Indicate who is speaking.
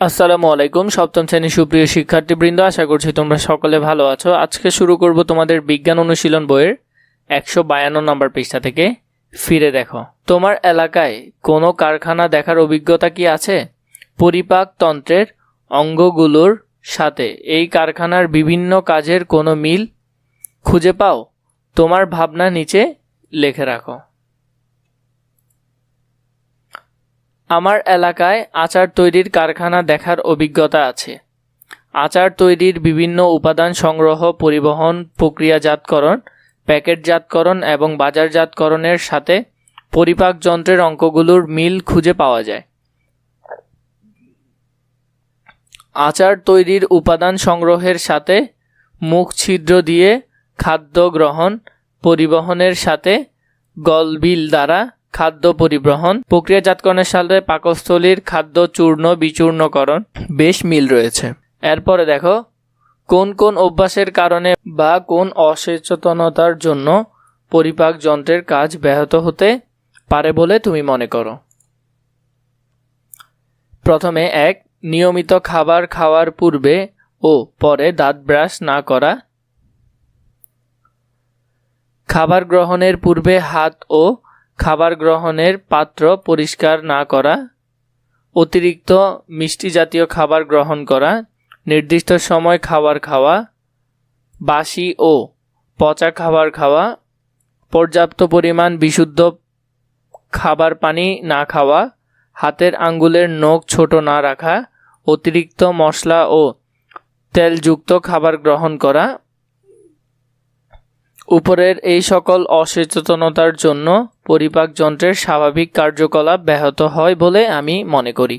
Speaker 1: আসসালামু আলাইকুম, সপ্তম শ্রেণির সুপ্রিয় শিক্ষার্থীবৃন্দ, আশা করছি তোমরা সকলে ভালো আছো। আজকে শুরু করব তোমাদের বিজ্ঞান অনুশীলন বইয়ের একশো বায়ান্ন নম্বর পৃষ্ঠা থেকে। ফিরে দেখো। তোমার এলাকায় কোনো কারখানা দেখার অভিজ্ঞতা কি আছে? পরিপাক তন্ত্রের অঙ্গগুলোর সাথে এই কারখানার বিভিন্ন কাজের কোনো মিল খুঁজে পাও? তোমার ভাবনা নিচে লিখে রাখো। আমার এলাকায় আচার তৈরির কারখানা দেখার অভিজ্ঞতা আছে। আচার তৈরির বিভিন্ন উপাদান সংগ্রহ, পরিবহন, প্রক্রিয়াজাতকরণ, প্যাকেটজাতকরণ এবং বাজারজাতকরণের সাথে পরিপাক যন্ত্রের অঙ্কগুলোর মিল খুঁজে পাওয়া যায়। আচার তৈরির উপাদান সংগ্রহের সাথে মুখ ছিদ্র দিয়ে খাদ্য গ্রহণ, পরিবহনের সাথে গলবিল দ্বারা খাদ্য পরিবহন, প্রক্রিয়াজাতকরণের সাথে পাকস্থলীর খাদ্য চূর্ণ, বিচূর্ণকরণ বেশ মিল রয়েছে। এরপরে দেখো, কোন কোন অভ্যাসের কারণে বা কোন অসচেতনতার জন্য পরিপাক যন্ত্রের কাজ ব্যাহত হতে পারে বলে তুমি মনে করো? প্রথমে এক, নিয়মিত খাবার খাওয়ার পূর্বে ও পরে দাঁত ব্রাশ না করা। খাবার গ্রহণের পূর্বে হাত ও খাবার গ্রহণের পাত্র পরিষ্কার না করা, অতিরিক্ত মিষ্টি জাতীয় খাবার গ্রহণ করা, নির্দিষ্ট সময় খাবার খাওয়া, বাসি ও পচা খাবার খাওয়া, পর্যাপ্ত পরিমাণ বিশুদ্ধ খাবার পানি না খাওয়া, হাতের আঙ্গুলের নখ ছোট না রাখা, অতিরিক্ত মশলা ও তেলযুক্ত খাবার গ্রহণ করা উপরের এই সকল অসচেতনতার জন্য পরিপাক যন্ত্রের স্বাভাবিক কার্যকলাপ ব্যাহত হয় বলে আমি মনে করি।